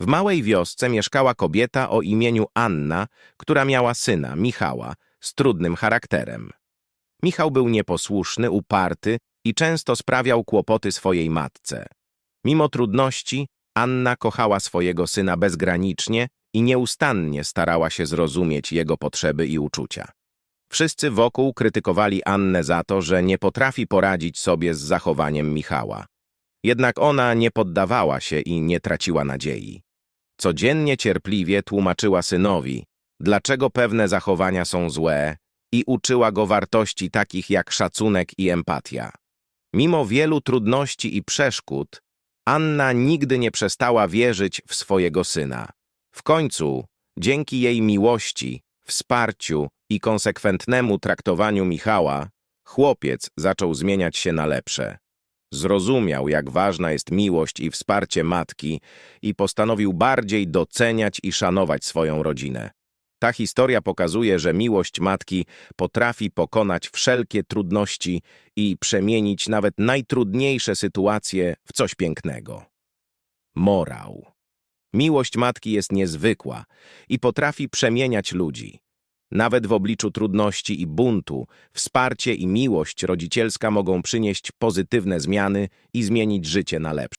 W małej wiosce mieszkała kobieta o imieniu Anna, która miała syna, Michała, z trudnym charakterem. Michał był nieposłuszny, uparty i często sprawiał kłopoty swojej matce. Mimo trudności, Anna kochała swojego syna bezgranicznie i nieustannie starała się zrozumieć jego potrzeby i uczucia. Wszyscy wokół krytykowali Annę za to, że nie potrafi poradzić sobie z zachowaniem Michała. Jednak ona nie poddawała się i nie traciła nadziei. Codziennie cierpliwie tłumaczyła synowi, dlaczego pewne zachowania są złe i uczyła go wartości takich jak szacunek i empatia. Mimo wielu trudności i przeszkód, Anna nigdy nie przestała wierzyć w swojego syna. W końcu, dzięki jej miłości, wsparciu i konsekwentnemu traktowaniu Michała, chłopiec zaczął zmieniać się na lepsze. Zrozumiał, jak ważna jest miłość i wsparcie matki i postanowił bardziej doceniać i szanować swoją rodzinę. Ta historia pokazuje, że miłość matki potrafi pokonać wszelkie trudności i przemienić nawet najtrudniejsze sytuacje w coś pięknego. Morał. Miłość matki jest niezwykła i potrafi przemieniać ludzi. Nawet w obliczu trudności i buntu, wsparcie i miłość rodzicielska mogą przynieść pozytywne zmiany i zmienić życie na lepsze.